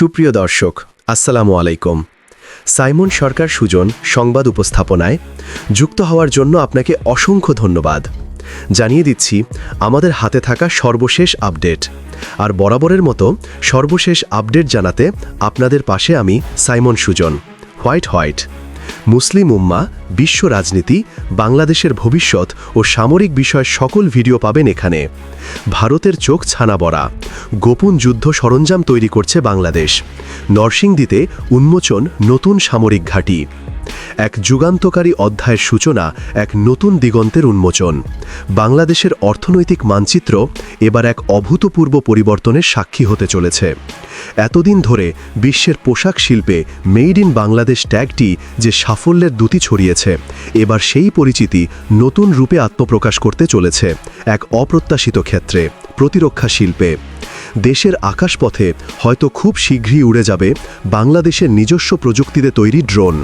সুপ্রিয় দর্শক, আসসালামু আলাইকুম। সাইমন সরকার সুজন সংবাদ উপস্থাপনায় যুক্ত হওয়ার জন্য আপনাকে অসংখ্য ধন্যবাদ। জানিয়ে দিচ্ছি, আমাদের হাতে থাকা সর্বশেষ আপডেট। আর বরাবরের মতো সর্বশেষ আপডেট জানাতে আপনাদের পাশে আমি সাইমন সুজন, হোয়াইট হোয়াইট। মুসলিম উম্মা, বিশ্ব রাজনীতি, বাংলাদেশের ভবিষ্যৎ ও সামরিক বিষয় সকল ভিডিও পাবেন এখানে। ভারতের চোখ ছানা বড়া। গোপন যুদ্ধ সরঞ্জাম তৈরি করছে বাংলাদেশ। নরসিংদীতে উন্মোচন নতুন সামরিক ঘাঁটি। এক যুগান্তকারী অধ্যায়ের সূচনা এক নতুন দিগন্তের উন্মোচন। বাংলাদেশের অর্থনৈতিক মানচিত্র এবার এক অভূতপূর্ব পরিবর্তনের সাক্ষী হতে চলেছে। এতদিন ধরে বিশ্বের পোশাক শিল্পে মেড ইন বাংলাদেশ ট্যাগটি যে সাফল্যের দুটি ছড়িয়েছে, এবার সেই পরিচিতি নতুন রূপে আত্মপ্রকাশ করতে চলেছে এক অপ্রত্যাশিত ক্ষেত্রে, প্রতিরক্ষা শিল্পে। দেশের আকাশপথে হয়তো খুব শীঘ্রই উড়ে যাবে বাংলাদেশের নিজস্ব প্রযুক্তিতে তৈরি ড্রোন।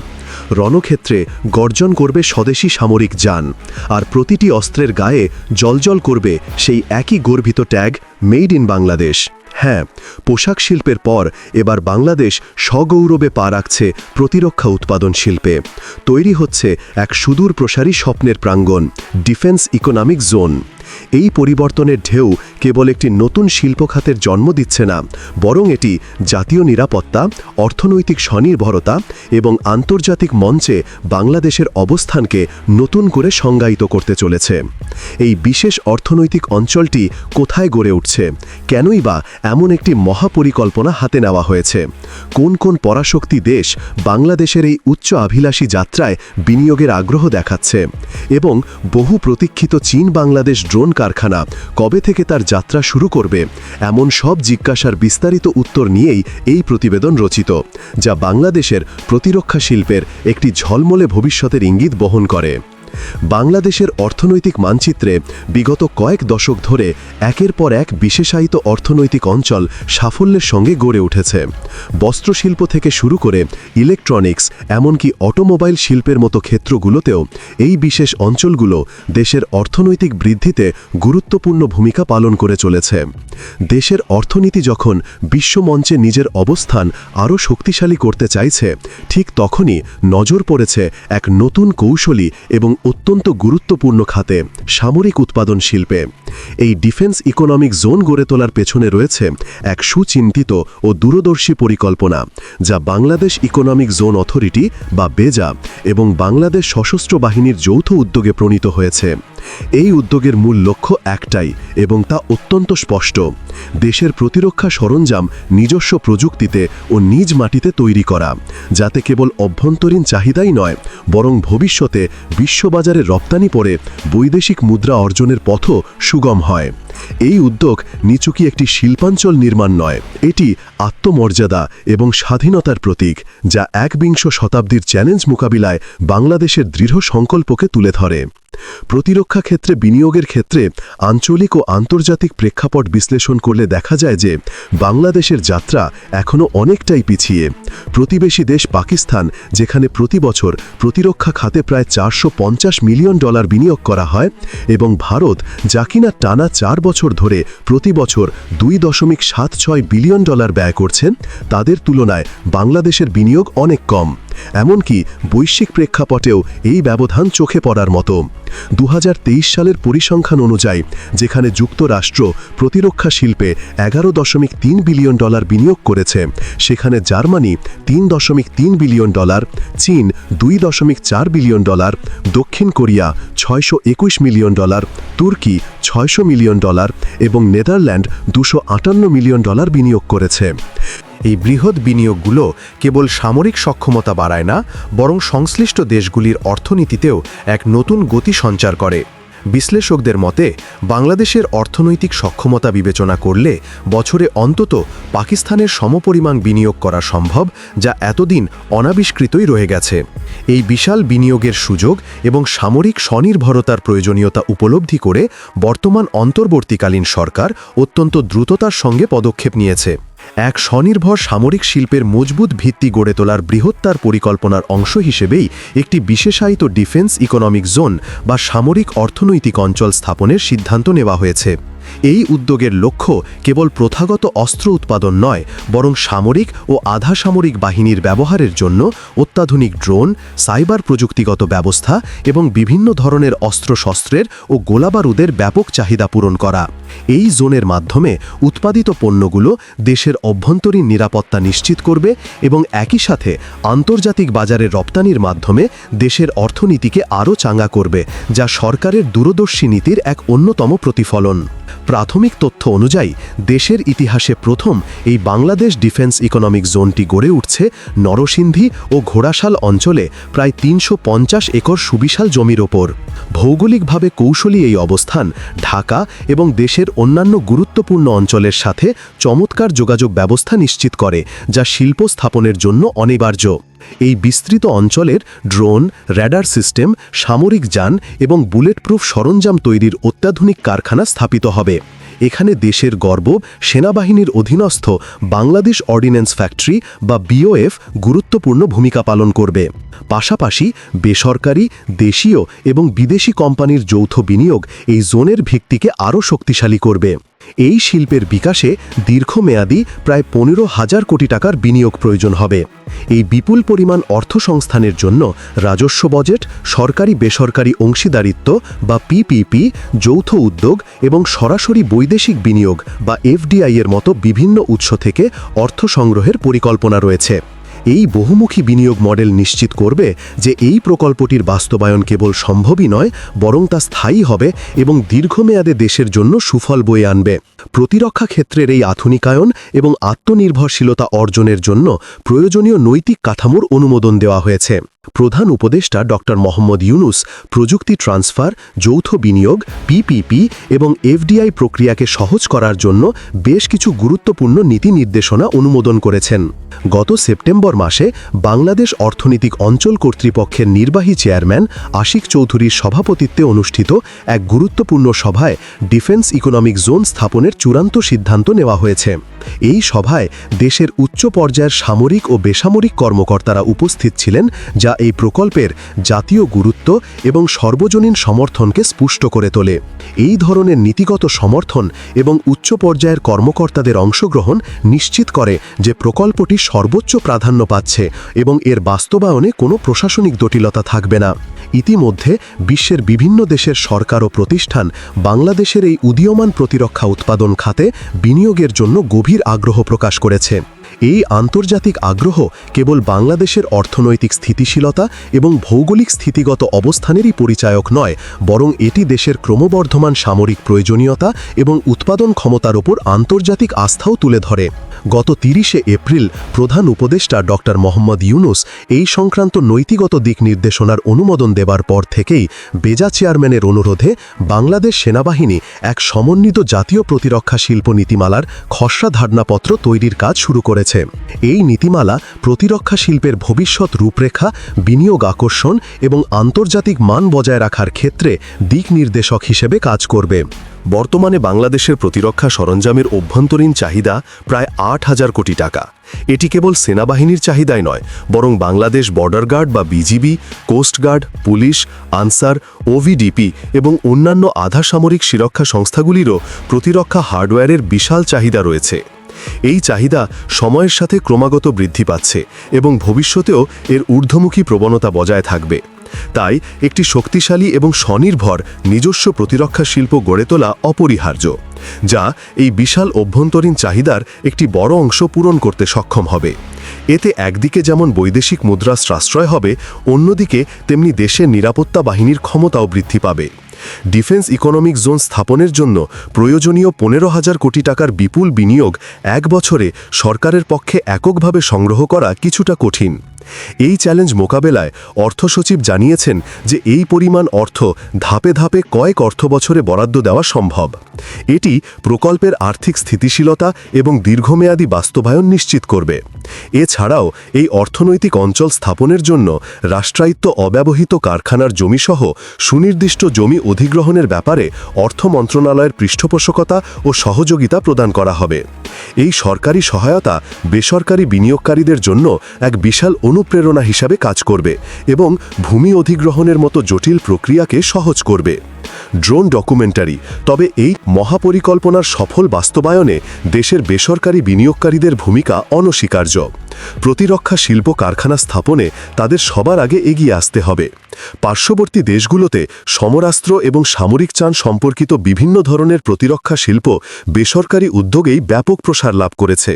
রণক্ষেত্রে গর্জন করবে স্বদেশী সামরিক যান, আর প্রতিটি অস্ত্রের গায়ে জলজল করবে সেই একই গর্বিত ট্যাগ, মেড ইন বাংলাদেশ। হ্যাঁ পোশাক শিল্পের পর এবার বাংলাদেশ সগৌরবে পা রাখছে প্রতিরক্ষা উৎপাদন শিল্পে। তৈরি হচ্ছে এক সুদূর প্রসারী স্বপ্নের প্রাঙ্গণ ডিফেন্স ইকোনমিক জোন এই পরিবর্তনের ঢেউ কেবল একটি নতুন শিল্প খাতের জন্ম দিচ্ছে না, বরং এটি জাতীয় নিরাপত্তা, অর্থনৈতিক স্বনির্ভরতা এবং আন্তর্জাতিক মঞ্চে বাংলাদেশের অবস্থানকে নতুন করে সংজ্ঞায়িত করতে চলেছে। এই বিশেষ অর্থনৈতিক অঞ্চলটি কোথায় গড়ে উঠছে? কেনই বা এমন একটি মহাপরিকল্পনা হাতে নেওয়া হয়েছে? কোন কোন পরাশক্তি দেশ বাংলাদেশের এই উচ্চ আভিলাষী যাত্রায় বিনিয়োগের আগ্রহ দেখাচ্ছে? এবং বহু প্রতীক্ষিত চীন বাংলাদেশ ড্রোন কারখানা কবে থেকে তার যাত্রা শুরু করবে, এমন সব জিজ্ঞাসার বিস্তারিত উত্তর নিয়েই এই প্রতিবেদন রচিত, যা বাংলাদেশের প্রতিরক্ষা শিল্পের একটি ঝলমলে ভবিষ্যতের ইঙ্গিত বহন করে। বাংলাদেশের অর্থনৈতিক মানচিত্রে বিগত কয়েক দশক ধরে একের পর এক বিশেষায়িত অর্থনৈতিক অঞ্চল সাফল্যের সঙ্গে গড়ে উঠেছে। বস্ত্রশিল্প থেকে শুরু করে ইলেকট্রনিক্স, এমনকি অটোমোবাইল শিল্পের মতো ক্ষেত্রগুলোতেও এই বিশেষ অঞ্চলগুলো দেশের অর্থনৈতিক বৃদ্ধিতে গুরুত্বপূর্ণ ভূমিকা পালন করে চলেছে। দেশের অর্থনীতি যখন বিশ্বমঞ্চে নিজের অবস্থান আরও শক্তিশালী করতে চাইছে, ঠিক তখনই নজর পড়েছে এক নতুন কৌশলী এবং অত্যন্ত গুরুত্বপূর্ণ খাতে সামরিক উৎপাদন শিল্পে। এই ডিফেন্স ইকোনমিক জোন গড়ে তোলার পেছনে রয়েছে এক সুচিন্তিত ও দূরদর্শী পরিকল্পনা, যা বাংলাদেশ ইকোনমিক জোন অথরিটি বা বেজা এবং বাংলাদেশ সশস্ত্র বাহিনীর যৌথ উদ্যোগে প্রণীত হয়েছে। এই উদ্যোগের মূল লক্ষ্য একটাই এবং তা অত্যন্ত স্পষ্ট। দেশের প্রতিরক্ষা সরঞ্জাম নিজস্ব প্রযুক্তিতে ও নিজ মাটিতে তৈরি করা, যাতে কেবল অভ্যন্তরীণ চাহিদাই নয়, বরং ভবিষ্যতে বিশ্ববাজারে রপ্তানি পরে বৈদেশিক মুদ্রা অর্জনের পথও সুগম হয়। এই উদ্যোগ নিচুকি একটি শিল্পাঞ্চল নির্মাণ নয়, এটি আত্মমর্যাদা এবং স্বাধীনতার প্রতীক, যা একবিংশ শতাব্দীর চ্যালেঞ্জ মোকাবিলায় বাংলাদেশের দৃঢ় সংকল্পকে তুলে ধরে। প্রতিরক্ষা ক্ষেত্রে বিনিয়োগের ক্ষেত্রে আঞ্চলিক ও আন্তর্জাতিক প্রেক্ষাপট বিশ্লেষণ করলে দেখা যায় যে বাংলাদেশের যাত্রা এখনও অনেকটাই পিছিয়ে। প্রতিবেশী দেশ পাকিস্তান, যেখানে প্রতি বছর প্রতিরক্ষা খাতে প্রায় চারশো পঞ্চাশ মিলিয়ন ডলার বিনিয়োগ করা হয়, এবং ভারত, যা কিনা টানা চার বছর ধরে প্রতি বছর দুই দশমিক সাত ছয় বিলিয়ন ডলার ব্যয় করছেন, তাদের তুলনায় বাংলাদেশের বিনিয়োগ অনেক কম। এমনকি বৈশ্বিক প্রেক্ষাপটেও এই ব্যবধান চোখে পড়ার মতো। দু হাজার তেইশ সালের পরিসংখ্যান অনুযায়ী, যেখানে যুক্তরাষ্ট্র প্রতিরক্ষা শিল্পে এগারো দশমিক তিন বিলিয়ন ডলার বিনিয়োগ করেছে, সেখানে জার্মানি তিন দশমিক তিন বিলিয়ন ডলার, চীন দুই দশমিক চার বিলিয়ন ডলার, দক্ষিণ কোরিয়া ছয়শো একুশ মিলিয়ন ডলার, তুর্কি ছয়শো মিলিয়ন ডলার এবং নেদারল্যান্ড দুশো মিলিয়ন ডলার বিনিয়োগ করেছে। এই বৃহৎ বিনিয়োগগুলো কেবল সামরিক সক্ষমতা বাড়ায় না, বরং সংশ্লিষ্ট দেশগুলির অর্থনীতিতেও এক নতুন গতি সঞ্চার করে। বিশ্লেষকদের মতে, বাংলাদেশের অর্থনৈতিক সক্ষমতা বিবেচনা করলে বছরে অন্তত পাকিস্তানের সমপরিমাণ বিনিয়োগ করা সম্ভব, যা এতদিন অনাবিষ্কৃতই রয়ে গেছে। এই বিশাল বিনিয়োগের সুযোগ এবং সামরিক স্বনির্ভরতার প্রয়োজনীয়তা উপলব্ধি করে বর্তমান অন্তর্বর্তীকালীন সরকার অত্যন্ত দ্রুততার সঙ্গে পদক্ষেপ নিয়েছে। এক স্বনির্ভর সামরিক শিল্পের মজবুত ভিত্তি গড়ে তোলার বৃহত্তর পরিকল্পনার অংশ হিসেবেই একটি বিশেষায়িত ডিফেন্স ইকোনমিক জোন বা সামরিক অর্থনৈতিক অঞ্চল স্থাপনের সিদ্ধান্ত নেওয়া হয়েছে। এই উদ্যোগের লক্ষ্য কেবল প্রথাগত অস্ত্র উৎপাদন নয়, বরং সামরিক ও আধা সামরিক বাহিনীর ব্যবহারের জন্য অত্যাধুনিক ড্রোন, সাইবার প্রযুক্তিগত ব্যবস্থা এবং বিভিন্ন ধরনের অস্ত্রশস্ত্রের ও গোলাবারুদের ব্যাপক চাহিদা পূরণ করা। এই জোনের মাধ্যমে উৎপাদিত পণ্যগুলো দেশের অভ্যন্তরীণ নিরাপত্তা নিশ্চিত করবে এবং একই সাথে আন্তর্জাতিক বাজারে রপ্তানির মাধ্যমে দেশের অর্থনীতিকে আরও চাঙ্গা করবে, যা সরকারের দূরদর্শী নীতির এক অন্যতম প্রতিফলন। প্রাথমিক তথ্য অনুযায়ী, দেশের ইতিহাসে প্রথম এই বাংলাদেশ ডিফেন্স ইকোনমিক জোনটি গড়ে উঠছে নরসিন্ধি ও ঘোড়াশাল অঞ্চলে প্রায় তিনশো পঞ্চাশ একর সুবিশাল জমির ওপর। ভৌগোলিকভাবে কৌশলী এই অবস্থান ঢাকা এবং দেশের অন্যান্য গুরুত্বপূর্ণ অঞ্চলের সাথে চমৎকার যোগাযোগ ব্যবস্থা নিশ্চিত করে, যা শিল্প স্থাপনের জন্য অনিবার্য। এই বিস্তৃত অঞ্চলের ড্রোন, র্যাডার সিস্টেম, সামরিক যান এবং বুলেটপ্রুফ সরঞ্জাম তৈরির অত্যাধুনিক কারখানা স্থাপিত হবে। এখানে দেশের গর্ব, সেনাবাহিনীর অধীনস্থ বাংলাদেশ অর্ডিন্যান্স ফ্যাক্টরি বা বিওএফ গুরুত্বপূর্ণ ভূমিকা পালন করবে। পাশাপাশি বেসরকারি, দেশীয় এবং বিদেশি কোম্পানির যৌথ বিনিয়োগ এই জোনের ভিত্তিকে আরও শক্তিশালী করবে। এই শিল্পের বিকাশে দীর্ঘমেয়াদী প্রায় পনেরো হাজার কোটি টাকার বিনিয়োগ প্রয়োজন হবে। এই বিপুল পরিমাণ অর্থ সংস্থানের জন্য রাজস্ব বজেট, সরকারি বেসরকারি অংশীদারিত্ব বা পিপিপি যৌথ উদ্যোগ এবং সরাসরি বৈদেশিক বিনিয়োগ বা এফডিআই এর মতো বিভিন্ন উৎস থেকে অর্থ সংগ্রহের পরিকল্পনা রয়েছে। এই বহুমুখী বিনিয়োগ মডেল নিশ্চিত করবে যে এই প্রকল্পটির বাস্তবায়ন কেবল সম্ভবই নয়, বরং তা স্থায়ী হবে এবং দীর্ঘমেয়াদে দেশের জন্য সুফল বয়ে আনবে। প্রতিরক্ষা ক্ষেত্রের এই আধুনিকায়ন এবং আত্মনির্ভরশীলতা অর্জনের জন্য প্রয়োজনীয় নৈতিক কাঠামোর অনুমোদন দেওয়া হয়েছে। প্রধান উপদেষ্টা ডক্টর মোহাম্মদ ইউনুস প্রযুক্তি ট্রান্সফার, যৌথ বিনিয়োগ পিপিপি এবং এফডিআই প্রক্রিয়াকে সহজ করার জন্য বেশ কিছু গুরুত্বপূর্ণ নীতি নির্দেশনা অনুমোদন করেছেন। গত সেপ্টেম্বর মাসে বাংলাদেশ অর্থনৈতিক অঞ্চল কর্তৃপক্ষের নির্বাহী চেয়ারম্যান আশিক চৌধুরীর সভাপতিত্বে অনুষ্ঠিত এক গুরুত্বপূর্ণ সভায় ডিফেন্স ইকোনমিক জোন স্থাপনের চূড়ান্ত সিদ্ধান্ত নেওয়া হয়েছে। এই সভায় দেশের উচ্চ পর্যায়ের সামরিক ও বেসামরিক কর্মকর্তারা উপস্থিত ছিলেন, যা এই প্রকল্পের জাতীয় গুরুত্ব এবং সর্বজনীন সমর্থনকে স্পুষ্ট করে তোলে। এই ধরনের নীতিগত সমর্থন এবং উচ্চ পর্যায়ের কর্মকর্তাদের অংশগ্রহণ নিশ্চিত করে যে প্রকল্পটি সর্বোচ্চ প্রাধান্য পাচ্ছে এবং এর বাস্তবায়নে কোনো প্রশাসনিক জটিলতা থাকবে না। ইতিমধ্যে বিশ্বের বিভিন্ন দেশের সরকার ও প্রতিষ্ঠান বাংলাদেশের এই উদীয়মান প্রতিরক্ষা উৎপাদন খাতে বিনিয়োগের জন্য গভীর আগ্রহ প্রকাশ করেছে। এই আন্তর্জাতিক আগ্রহ কেবল বাংলাদেশের অর্থনৈতিক স্থিতিশীলতা এবং ভৌগোলিক স্থিতিগত অবস্থানেরই পরিচায়ক নয়, বরং এটি দেশের ক্রমবর্ধমান সামরিক প্রয়োজনীয়তা এবং উৎপাদন ক্ষমতার ওপর আন্তর্জাতিক আস্থাও তুলে ধরে। গত তিরিশে এপ্রিল প্রধান উপদেষ্টা ডক্টর মোহাম্মদ ইউনুস এই সংক্রান্ত নৈতিগত দিক নির্দেশনার অনুমোদন দেবার পর থেকেই বেজা চেয়ারম্যানের অনুরোধে বাংলাদেশ সেনাবাহিনী এক সমন্বিত জাতীয় প্রতিরক্ষা শিল্প নীতিমালার খসড়া ধারণাপত্র তৈরির কাজ শুরু করেছে। এই নীতিমালা প্রতিরক্ষা শিল্পের ভবিষ্যৎ রূপরেখা, বিনিয়োগ আকর্ষণ এবং আন্তর্জাতিক মান বজায় রাখার ক্ষেত্রে দিক নির্দেশক হিসেবে কাজ করবে। বর্তমানে বাংলাদেশের প্রতিরক্ষা সরঞ্জামের অভ্যন্তরীণ চাহিদা প্রায় আট হাজার কোটি টাকা। এটি কেবল সেনাবাহিনীর চাহিদাই নয়, বরং বাংলাদেশ বর্ডার গার্ড বা BGB coast guard police, Ansar, ওভিডিপি এবং অন্যান্য আধা সামরিক সুরক্ষা সংস্থাগুলিরও প্রতিরক্ষা হার্ডওয়্যারের বিশাল চাহিদা রয়েছে। এই চাহিদা সময়ের সাথে ক্রমাগত বৃদ্ধি পাচ্ছে এবং ভবিষ্যতেও এর ঊর্ধ্বমুখী প্রবণতা বজায় থাকবে। তাই একটি শক্তিশালী এবং স্বনির্ভর নিজস্ব প্রতিরক্ষা শিল্প গড়ে তোলা অপরিহার্য, যা এই বিশাল অভ্যন্তরীণ চাহিদার একটি বড় অংশ পূরণ করতে সক্ষম হবে। এতে একদিকে যেমন বৈদেশিক মুদ্রা সাশ্রয় হবে, অন্যদিকে তেমনি দেশের নিরাপত্তা বাহিনীর ক্ষমতাও বৃদ্ধি পাবে। ডিফেন্স ইকোনমিক জোন স্থাপনের জন্য প্রয়োজনীয় পনেরো হাজার কোটি টাকার বিপুল বিনিয়োগ এক বছরে সরকারের পক্ষে এককভাবে সংগ্রহ করা কিছুটা কঠিন। এই চ্যালেঞ্জ মোকাবেলায় অর্থ সচিব জানিয়েছেন যে এই পরিমাণ অর্থ ধাপে ধাপে কয়েক অর্থ বছরে বরাদ্দ দেওয়া সম্ভব। এটি প্রকল্পের আর্থিক স্থিতিশীলতা এবং দীর্ঘমেয়াদী বাস্তবায়ন নিশ্চিত করবে। এছাড়াও এই অর্থনৈতিক অঞ্চল স্থাপনের জন্য রাষ্ট্রায়ত্ত অব্যবহৃত কারখানার জমিসহ সুনির্দিষ্ট জমি অধিগ্রহণের ব্যাপারে অর্থ মন্ত্রণালয়ের পৃষ্ঠপোষকতা ও সহযোগিতা প্রদান করা হবে। এই সরকারি সহায়তা বেসরকারি বিনিয়োগকারীদের জন্য এক বিশাল অনুপ্রেরণা হিসাবে কাজ করবে এবং ভূমি অধিগ্রহণের মতো জটিল প্রক্রিয়াকে সহজ করবে। ড্রোন ডকুমেন্টারি, তবে এই মহাপরিকল্পনার সফল বাস্তবায়নে দেশের বেসরকারি বিনিয়োগকারীদের ভূমিকা অনস্বীকার্য। প্রতিরক্ষা শিল্প কারখানা স্থাপনে তাদের সবার আগে এগিয়ে আসতে হবে। পার্শ্ববর্তী দেশগুলোতে সমরাস্ত্র এবং সামরিক চান সম্পর্কিত বিভিন্ন ধরনের প্রতিরক্ষা শিল্প বেসরকারি উদ্যোগেই ব্যাপক প্রসার লাভ করেছে।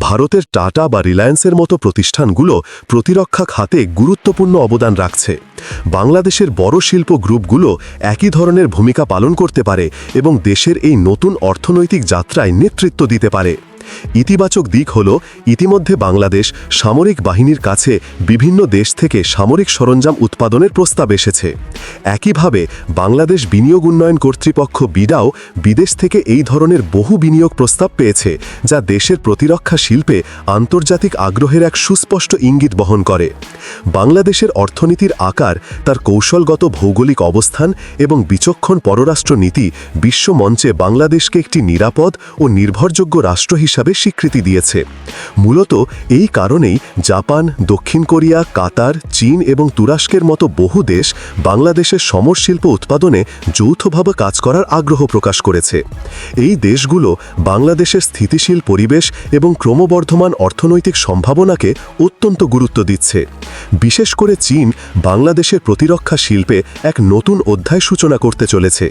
ভারতের টাটা বা রিলায়েন্সের মতো প্রতিষ্ঠানগুলো প্রতিরক্ষা খাতে গুরুত্বপূর্ণ অবদান রাখছে। বাংলাদেশের বড় শিল্প গ্রুপগুলো একই ধরনের ভূমিকা পালন করতে পারে এবং দেশের এই নতুন অর্থনৈতিক যাত্রায় নেতৃত্ব দিতে পারে। ইতিবাচক দিক হল, ইতিমধ্যে বাংলাদেশ সামরিক বাহিনীর কাছে বিভিন্ন দেশ থেকে সামরিক সরঞ্জাম উৎপাদনের প্রস্তাব এসেছে। একইভাবে, বাংলাদেশ বিনিয়োগ উন্নয়ন কর্তৃপক্ষ বিডাও বিদেশ থেকে এই ধরনের বহু বিনিয়োগ প্রস্তাব পেয়েছে, যা দেশের প্রতিরক্ষা শিল্পে আন্তর্জাতিক আগ্রহের এক সুস্পষ্ট ইঙ্গিত বহন করে। বাংলাদেশের অর্থনীতির আকার, তার কৌশলগত ভৌগোলিক অবস্থান এবং বিচক্ষণ পররাষ্ট্র নীতি বিশ্ব মঞ্চে বাংলাদেশকে একটি নিরাপদ ও নির্ভরযোগ্য রাষ্ট্র হিসাবে স্বীকৃতি দিয়েছে। মূলত এই কারণেই জাপান, দক্ষিণ কোরিয়া, কাতার, চীন এবং তুরস্কের মতো বহু দেশ বাংলাদেশের সমর শিল্প উৎপাদনে যৌথভাবে কাজ করার আগ্রহ প্রকাশ করেছে। এই দেশগুলো বাংলাদেশের স্থিতিশীল পরিবেশ এবং ক্রমবর্ধমান অর্থনৈতিক সম্ভাবনাকে অত্যন্ত গুরুত্ব দিচ্ছে। বিশেষ করে চীন বাংলাদেশের প্রতিরক্ষা শিল্পে এক নতুন অধ্যায় সূচনা করতে চলেছে।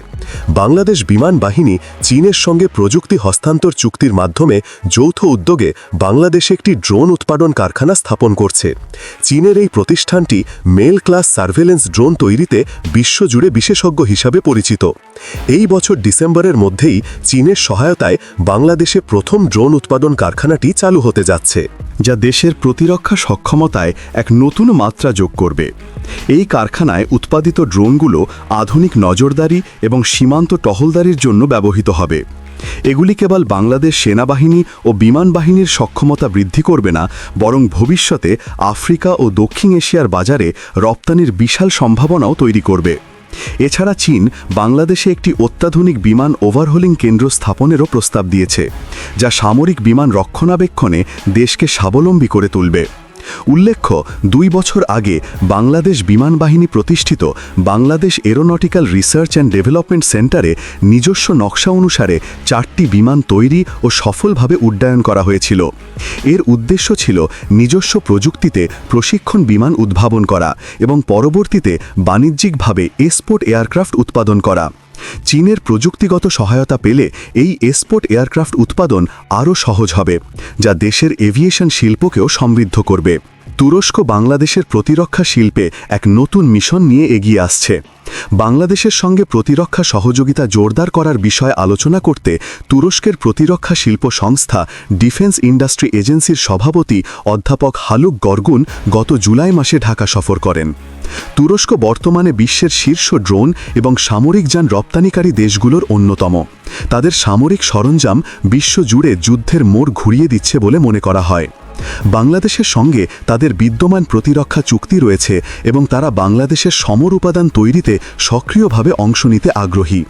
বাংলাদেশ বিমান বাহিনী চীনের সঙ্গে প্রযুক্তি হস্তান্তর চুক্তির মাধ্যমে যৌথ উদ্যোগে বাংলাদেশে একটি ড্রোন উৎপাদন কারখানা স্থাপন করছে। চীনের এই প্রতিষ্ঠানটি মেল ক্লাস সার্ভেলেন্স ড্রোন তৈরিতে বিশ্বজুড়ে বিশেষজ্ঞ হিসাবে পরিচিত। এই বছর ডিসেম্বরের মধ্যেই চীনের সহায়তায় বাংলাদেশে প্রথম ড্রোন উৎপাদন কারখানাটি চালু হতে যাচ্ছে, যা দেশের প্রতিরক্ষা সক্ষমতায় এক নতুন মাত্রা যোগ করবে। এই কারখানায় উৎপাদিত ড্রোনগুলো আধুনিক নজরদারি এবং সীমান্ত টহলদারির জন্য ব্যবহৃত হবে। এগুলি কেবল বাংলাদেশ সেনাবাহিনী ও বিমান বাহিনীর সক্ষমতা বৃদ্ধি করবে না, বরং ভবিষ্যতে আফ্রিকা ও দক্ষিণ এশিয়ার বাজারে রপ্তানির বিশাল সম্ভাবনাও তৈরি করবে। এছাড়া চীন বাংলাদেশে একটি অত্যাধুনিক বিমান ওভারহোলিং কেন্দ্র স্থাপনেরও প্রস্তাব দিয়েছে, যা সামরিক বিমান রক্ষণাবেক্ষণে দেশকে স্বাবলম্বী করে তুলবে। উল্লেখ্য, দুই বছর আগে বাংলাদেশ বিমান বাহিনী প্রতিষ্ঠিত Bangladesh aeronautical research and development সেন্টারে নিজস্ব নকশা অনুসারে চারটি বিমান তৈরি ও সফলভাবে উড্ডয়ন করা হয়েছিল। এর উদ্দেশ্য ছিল নিজস্ব প্রযুক্তিতে প্রশিক্ষণ বিমান উদ্ভাবন করা এবং পরবর্তীতে বাণিজ্যিকভাবে এসপোর্ট এয়ারক্রাফট উৎপাদন করা। চীনের প্রযুক্তিগত সহায়তা পেলে এই এসপোর্ট এয়ারক্রাফট উৎপাদন আরও সহজ হবে, যা দেশের এভিয়েশন শিল্পকেও সমৃদ্ধ করবে। তুরস্ক বাংলাদেশের প্রতিরক্ষা শিল্পে এক নতুন মিশন নিয়ে এগিয়ে আসছে। বাংলাদেশের সঙ্গে প্রতিরক্ষা সহযোগিতা জোরদার করার বিষয়ে আলোচনা করতে তুরস্কের প্রতিরক্ষা শিল্প সংস্থা ডিফেন্স ইন্ডাস্ট্রি এজেন্সির সভাপতি অধ্যাপক হালুক গর্গুন গত জুলাই মাসে ঢাকা সফর করেন। তুরস্ক বর্তমানে বিশ্বের শীর্ষ ড্রোন এবং সামরিক যান রপ্তানিকারী দেশগুলোর অন্যতম। তাদের সামরিক সরঞ্জাম বিশ্বজুড়ে যুদ্ধের মোড় ঘুরিয়ে দিচ্ছে বলে মনে করা হয়। বাংলাদেশের সঙ্গে তাদের বিদ্যমান প্রতিরক্ষা চুক্তি রয়েছে এবং তারা বাংলাদেশের সমর উপাদান তৈরিতে সক্রিয়ভাবে অংশ নিতে আগ্রহী।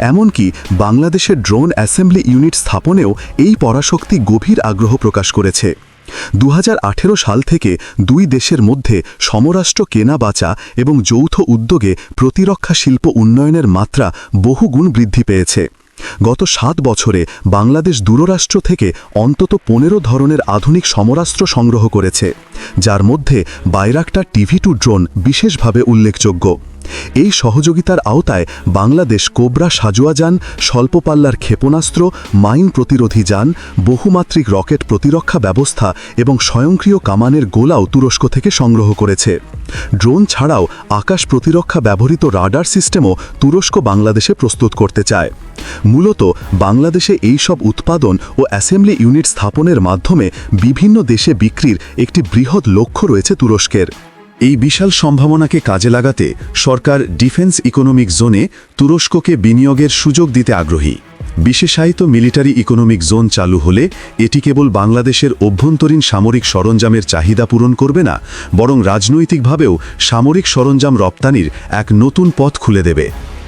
এমনকি বাংলাদেশের ড্রোন অ্যাসেম্বলি ইউনিট স্থাপনেও এই পরাশক্তি গভীর আগ্রহ প্রকাশ করেছে। দু হাজার আঠেরো সাল থেকে দুই দেশের মধ্যে সমরাষ্ট্র কেনা বাঁচা এবং যৌথ উদ্যোগে প্রতিরক্ষা শিল্প উন্নয়নের মাত্রা বহুগুণ বৃদ্ধি পেয়েছে। গত সাত বছরে বাংলাদেশ দূররাষ্ট্র থেকে অন্তত পনেরো ধরনের আধুনিক সমরাস্ত্র সংগ্রহ করেছে, যার মধ্যে বাইরাক্টা টিভি টু ড্রোন বিশেষভাবে উল্লেখযোগ্য। এই সহযোগিতার আওতায় বাংলাদেশ কোবরা সাজোয়া যান, স্বল্পপাল্লার ক্ষেপণাস্ত্র, মাইন প্রতিরোধী যান, বহুমাত্রিক রকেট প্রতিরক্ষা ব্যবস্থা এবং স্বয়ংক্রিয় কামানের গোলাও তুরস্ক থেকে সংগ্রহ করেছে। ড্রোন ছাড়াও আকাশ প্রতিরক্ষা ব্যবহৃত রাডার সিস্টেমও তুরস্ক বাংলাদেশে প্রস্তুত করতে চায়। মূলত বাংলাদেশে এই সব উৎপাদন ও অ্যাসেম্বলি ইউনিট স্থাপনের মাধ্যমে বিভিন্ন দেশে বিক্রির একটি বৃহৎ লক্ষ্য রয়েছে তুরস্কের। এই বিশাল সম্ভাবনাকে কাজে লাগাতে সরকার ডিফেন্স ইকোনমিক জোনে তুরস্ককে বিনিয়োগের সুযোগ দিতে আগ্রহী। বিশেষায়িত মিলিটারি ইকোনমিক জোন চালু হলে এটি কেবল বাংলাদেশের অভ্যন্তরীণ সামরিক সরঞ্জামের চাহিদা পূরণ করবে না, বরং রাজনৈতিকভাবেও সামরিক সরঞ্জাম রপ্তানির এক নতুন পথ খুলে দেবে।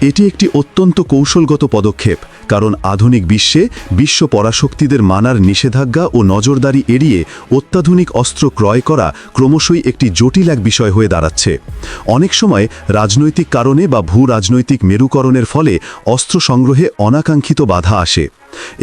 এটি একটি অত্যন্ত কৌশলগত পদক্ষেপ কারণ আধুনিক বিশ্বে বিশ্ব পরাশক্তিদের মানার নিষেধাজ্ঞা ও নজরদারি এড়িয়ে অত্যাধুনিক অস্ত্র ক্রয় করা ক্রমশই একটি জটিল এক বিষয় হয়ে দাঁড়াচ্ছে। অনেক সময় রাজনৈতিক কারণে বা ভূ রাজনৈতিক মেরুকরণের ফলে অস্ত্র সংগ্রহে অনাকাঙ্ক্ষিত বাধা আসে।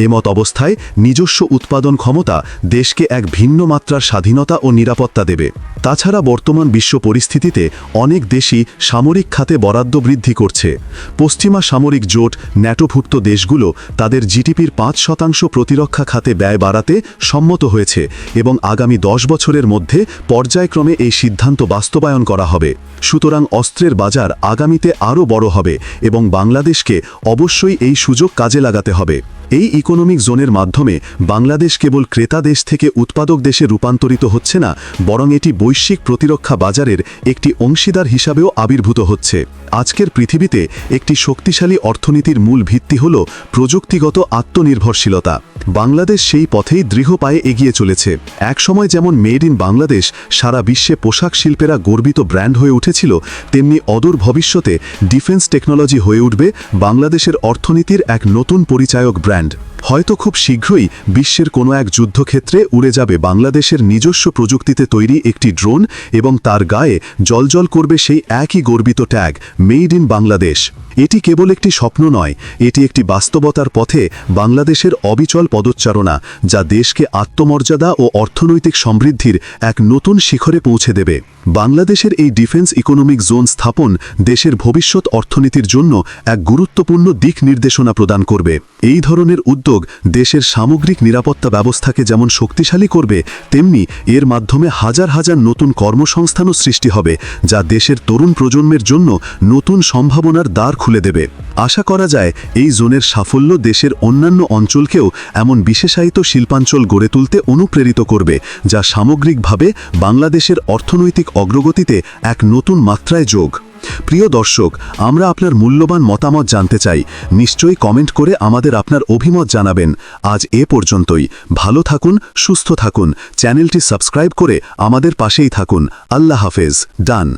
এমত অবস্থায় নিজস্ব উৎপাদন ক্ষমতা দেশকে এক ভিন্ন মাত্রার স্বাধীনতা ও নিরাপত্তা দেবে। তাছাড়া বর্তমান বিশ্ব পরিস্থিতিতে অনেক দেশই সামরিক খাতে বরাদ্দ বৃদ্ধি করছে। পশ্চিমা সামরিক জোট ন্যাটোভুক্ত দেশগুলো তাদের জিডিপির পাঁচ শতাংশ প্রতিরক্ষা খাতে ব্যয় বাড়াতে সম্মত হয়েছে এবং আগামী দশ বছরের মধ্যে পর্যায়ক্রমে এই সিদ্ধান্ত বাস্তবায়ন করা হবে। সুতরাং অস্ত্রের বাজার আগামীতে আরও বড় হবে এবং বাংলাদেশকে অবশ্যই এই সুযোগ কাজে লাগাতে হবে। এই ইকোনমিক জোনের মাধ্যমে বাংলাদেশ কেবল ক্রেতা দেশ থেকে উৎপাদক দেশে রূপান্তরিত হচ্ছে না, বরং এটি বৈশ্বিক প্রতিরক্ষা বাজারের একটি অংশীদার হিসাবেও আবির্ভূত হচ্ছে। আজকের পৃথিবীতে একটি শক্তিশালী অর্থনীতির মূল ভিত্তি হল প্রযুক্তিগত আত্মনির্ভরশীলতা। বাংলাদেশ সেই পথেই দৃঢ় পায়ে এগিয়ে চলেছে। একসময় যেমন মেড ইন বাংলাদেশ সারা বিশ্বে পোশাক শিল্পেরা গর্বিত ব্র্যান্ড হয়ে উঠেছিল, তেমনি অদূর ভবিষ্যতে ডিফেন্স টেকনোলজি হয়ে উঠবে বাংলাদেশের অর্থনীতির এক নতুন পরিচায়ক ব্র্যান্ড। Land হয়তো খুব শীঘ্রই বিশ্বের কোনো এক যুদ্ধক্ষেত্রে উড়ে যাবে বাংলাদেশের নিজস্ব প্রযুক্তিতে তৈরি একটি ড্রোন এবং তার গায়ে জলজল করবে সেই একই গর্বিত ট্যাগ, মেড ইন বাংলাদেশ। এটি কেবল একটি স্বপ্ন নয়, এটি একটি বাস্তবতার পথে বাংলাদেশের অবিচল পদচ্চারণা যা দেশকে আত্মমর্যাদা ও অর্থনৈতিক সমৃদ্ধির এক নতুন শিখরে পৌঁছে দেবে। বাংলাদেশের এই ডিফেন্স ইকোনমিক জোন স্থাপন দেশের ভবিষ্যৎ অর্থনীতির জন্য এক গুরুত্বপূর্ণ দিক নির্দেশনা প্রদান করবে। এই ধরনের উদ্যোগ দেশের সামগ্রিক নিরাপত্তা ব্যবস্থাকে যেমন শক্তিশালী করবে, তেমনি এর মাধ্যমে হাজার হাজার নতুন কর্মসংস্থানও সৃষ্টি হবে, যা দেশের তরুণ প্রজন্মের জন্য নতুন সম্ভাবনার দ্বার খুলে দেবে। আশা করা যায়, এই জোনের সাফল্য দেশের অন্যান্য অঞ্চলকেও এমন বিশেষায়িত শিল্পাঞ্চল গড়ে তুলতে অনুপ্রেরিত করবে, যা সামগ্রিকভাবে বাংলাদেশের অর্থনৈতিক অগ্রগতিতে এক নতুন মাত্রায় যোগ। প্রিয় দর্শক, আমরা আপনার মূল্যবান মতামত জানতে চাই। নিশ্চয়ই কমেন্ট করে আমাদের আপনার অভিমত জানাবেন। আজ এ পর্যন্তই। ভালো থাকুন, সুস্থ থাকুন। চ্যানেলটি সাবস্ক্রাইব করে আমাদের পাশেই থাকুন। আল্লাহ হাফেজ। ডান।